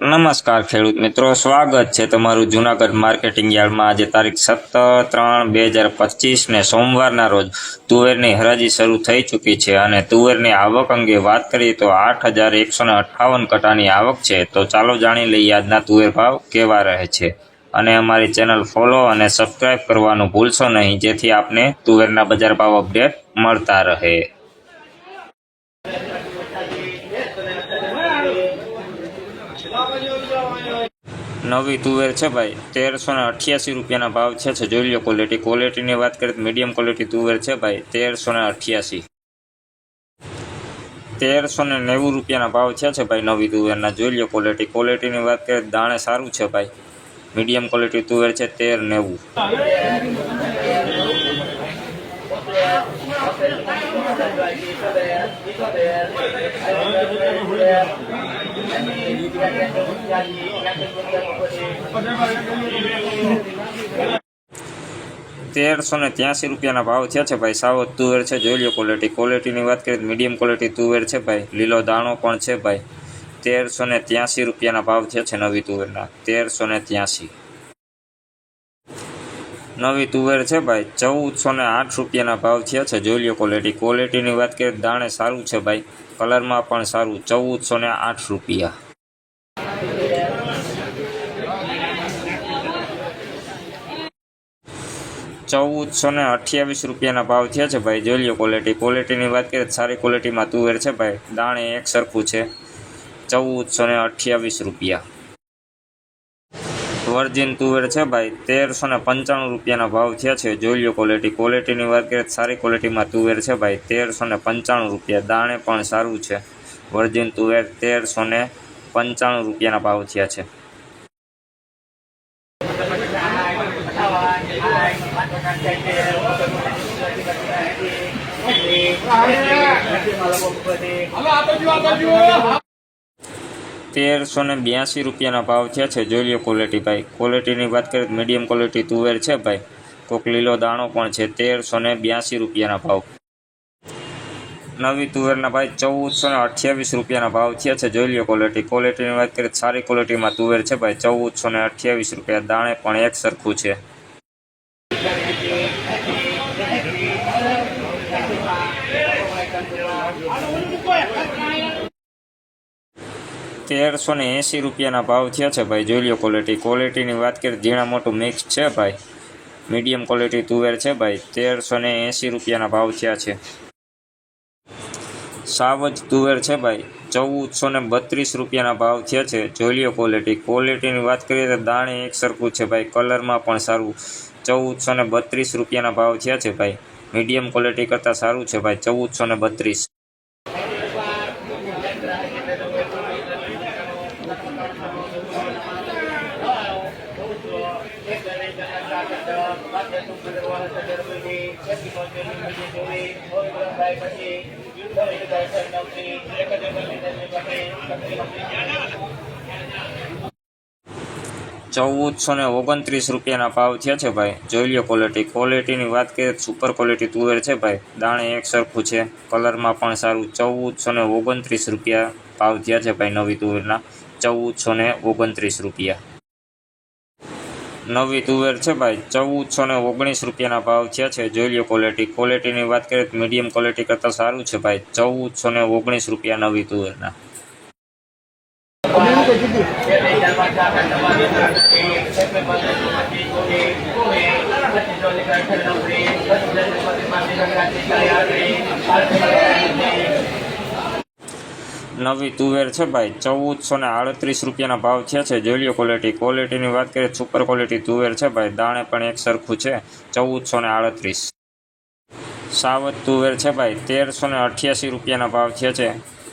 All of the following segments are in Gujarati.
નમસ્કાર ખેડૂત મિત્રો, સ્વાગત છે તમારું જુનાગઢ માર્કેટિંગ યાર્ડમાં. આજે તારીખ સત્તર ત્રણ બે હજાર પચીસને સોમવારના રોજ તુવેરની હરાજી શરૂ થઈ ચૂકી છે અને તુવેરની આવક અંગે વાત કરીએ તો આઠ હજાર એકસો ને અઠ્ઠાવન કટાની આવક છે. તો ચાલો જાણી લઈએ આજના તુવેર ભાવ કેવા રહે છે. અને અમારી ચેનલ ફોલો અને સબસ્ક્રાઇબ કરવાનું ભૂલશો નહીં, જેથી આપને તુવેરના બજાર ભાવ અપડેટ મળતા રહે. નવી તુવેર છે ભાઈ. તેરસો ને અઠ્યાસી રૂપિયાના ભાવ છે છે. જોઈ લો ક્વોલિટી ક્વોલિટીની વાત કરીએ તો મીડિયમ ક્વોલિટી તુવેર છે ભાઈ. તેરસો ને અઠ્યાસી. તેરસો ને નેવું રૂપિયાના ભાવ છે છે ભાઈ નવી તુવેરના. જોઈ લો ક્વોલિટી ક્વોલિટીની વાત કરીએ દાણે સારું છે ભાઈ. મીડિયમ ક્વોલિટી તુવેર છે, તેર નેવું. તેરસો ને ત્યાંસી રૂપિયાના ભાવ થયા છે ભાઈ. સાવ તુવેર છે, જોઈ લો ક્વોલિટી ક્વોલિટીની વાત કરીએ મીડિયમ ક્વોલિટી તુવેર છે ભાઈ. લીલો દાણો પણ છે ભાઈ. તેરસો ને ત્યાંસી રૂપિયાના ભાવ થયા છે નવી તુવેરના. તેરસો ને ત્યાંસી. નવી તુવેર છે ભાઈ. ચૌદસો ને આઠ રૂપિયાના ભાવ થયા છે. જોઈ લો ક્વોલિટી ક્વોલિટીની વાત કરીએ દાણે સારું છે ભાઈ. કલરમાં પણ સારું. ચૌદસો ને આઠ રૂપિયા. ચૌદસો ને અઠ્યાવીસ રૂપિયાના ભાવ થયા છે ભાઈ. જોઈ લો ક્વોલિટી ક્વોલિટીની વાત કરીએ સારી ક્વોલિટીમાં તુવેર છે ભાઈ. દાણે એક સરખું છે. ચૌદસો ને અઠ્યાવીસ રૂપિયા. વર્જિન તુવેર છે ભાઈ તેરસો ને પંચાણું રૂપિયાના ભાવ થયા છે જોઈ લો ક્વોલિટી ક્વોલિટીની વાત કરીએ સારી ક્વોલિટીમાં તુવેર છે ભાઈ તેરસો ને પંચાણું રૂપિયા દાણે પણ સારું છે વર્જિન તુવેર તેરસો ને પંચાણું રૂપિયાના ભાવ થયા છે તેરસો ને બ્યાસી રૂપિયાના ભાવ થયા છે. જોઈ લો ક્વોલિટી ભાઈ. ક્વોલિટીની વાત કરીએ મીડિયમ ક્વોલિટી તુવેર છે ભાઈ. કોક લીલો દાણો પણ છે. તેરસો ને બ્યાસી રૂપિયાના ભાવ. નવી તુવેરના ભાઈ ચૌદસો ને અઠ્યાવીસ રૂપિયાના ભાવ થયા છે. જોઈ લો ક્વોલિટી ક્વોલિટીની વાત કરીએ સારી ક્વોલિટીમાં તુવેર છે ભાઈ. ચૌદસો ને અઠ્યાવીસ રૂપિયા. દાણે પણ એક સરખું છે. તેરસો ને એંસી રૂપિયાના ભાવ થયા છે ભાઈ. જોઈ લો ક્વોલિટી ક્વોલિટીની વાત કરીએ ઝીણા મોટું મિક્સ છે ભાઈ. મીડિયમ ક્વોલિટી તુવેર છે ભાઈ. તેરસો ને એંસી રૂપિયાના ભાવ થયા છે. સાવજ તુવેર છે ભાઈ. ચૌદસો ને બત્રીસ રૂપિયાના ભાવ થયા છે. જોઈ લો ક્વોલિટી ક્વોલિટીની વાત કરીએ તો દાણે એક સરખું છે ભાઈ. કલરમાં પણ સારું. ચૌદસો ને બત્રીસ રૂપિયાના ભાવ થયા છે ભાઈ. મીડિયમ ક્વોલિટી કરતાં સારું છે ભાઈ. ચૌદસો ને બત્રીસ. ચૌદસો ને ઓગણત્રીસ રૂપિયાના ભાવ થયા છે ભાઈ. જોઈ લો ક્વોલિટી ક્વોલિટીની વાત કરીએ સુપર ક્વોલિટી તુવેર છે ભાઈ. દાણે એક સરખું છે. કલરમાં પણ સારું. ચૌદસો ને ઓગણત્રીસ રૂપિયા ભાવ થયા છે ભાઈ નવી તુવેરના. ચૌદસો ને ઓગણત્રીસ રૂપિયા. નવી તુવેર છે ભાઈ. ચૌદસો ને ઓગણીસ રૂપિયાના ભાવ થયા છે. જોઈ લો ક્વોલિટી ક્વોલિટીની વાત કરીએ તો મીડિયમ ક્વોલિટી કરતાં સારું છે ભાઈ. ચૌદસો ને ઓગણીસ રૂપિયા નવી તુવેરના. નવી તુવેર છે ભાઈ. ચૌદસો ને આડત્રીસ રૂપિયાના ભાવ થયા છે. જોઈ ક્વોલિટી ક્વોલિટીની વાત કરીએ સુપર ક્વોલિટી તુવેર છે ભાઈ. દાણે પણ એક સરખું છે. ચૌદસો ને આડત્રીસ. સાવત તુવેર છે ભાઈ. તેરસો ને અઠ્યાસી રૂપિયાના ભાવ છે. છે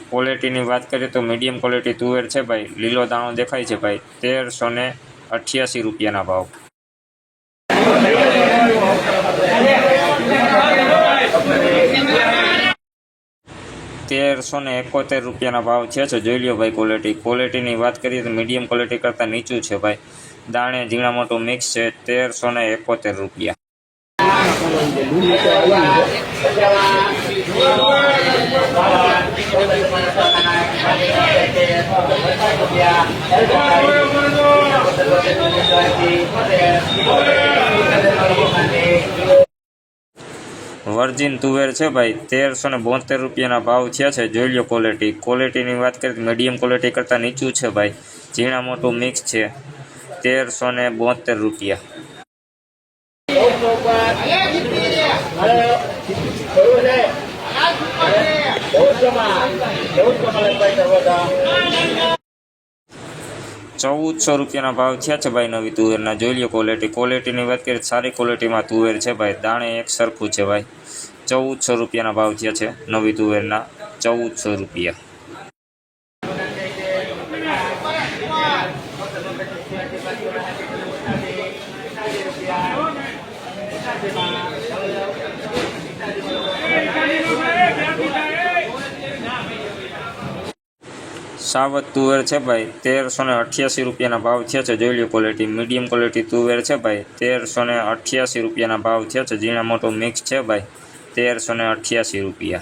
ક્વોલિટીની વાત કરીએ તો મીડિયમ ક્વોલિટી તુવેર છે ભાઈ. લીલો દાણો દેખાય છે ભાઈ. તેરસો ને અઠ્યાસી રૂપિયાના ભાવ. તેરસો ને એકોતેર રૂપિયાના ભાવ છે છે જોઈ લ્યો ભાઈ ક્વોલિટી ક્વોલિટીની વાત કરીએ તો મીડિયમ ક્વોલિટી કરતાં નીચું છે ભાઈ. દાણે, ઝીણા મોટું મિક્સ છે. તેરસો ને એકોતેર રૂપિયા. વર્જિન તુવેર છે ભાઈ તેરસો ને બોતેર રૂપિયાના ભાવ થયા છે જોઈ લો ક્વોલિટી ક્વોલિટીની વાત કરીએ તો મીડિયમ ક્વોલિટી કરતાં નીચું છે ભાઈ ઝીણા મોટું મિક્સ છે તેરસો ને બોતેર રૂપિયા ચૌદસો રૂપિયાના ભાવ થયા છે ભાઈ નવી તુવેરના. જોઈ લો ક્વોલિટી ક્વોલિટીની વાત કરીએ સારી ક્વોલિટીમાં તુવેર છે ભાઈ. દાણે એક સરખું છે ભાઈ. ચૌદસો રૂપિયાના ભાવ થયા છે નવી તુવેરના. ચૌદસો રૂપિયા. સાવત તુવેર છે ભાઈ? તેરસો ને અઠ્યાસી રૂપિયાના ભાવ થયા છે. જોઈ લો ક્વોલિટી મીડિયમ ક્વોલિટી તુવેર છે ભાઈ. તેરસો ને અઠ્યાસી રૂપિયાના ભાવ થયા છે. ઝીણા મોટો મિક્સ છે ભાઈ. તેરસો ને અઠ્યાસી રૂપિયા.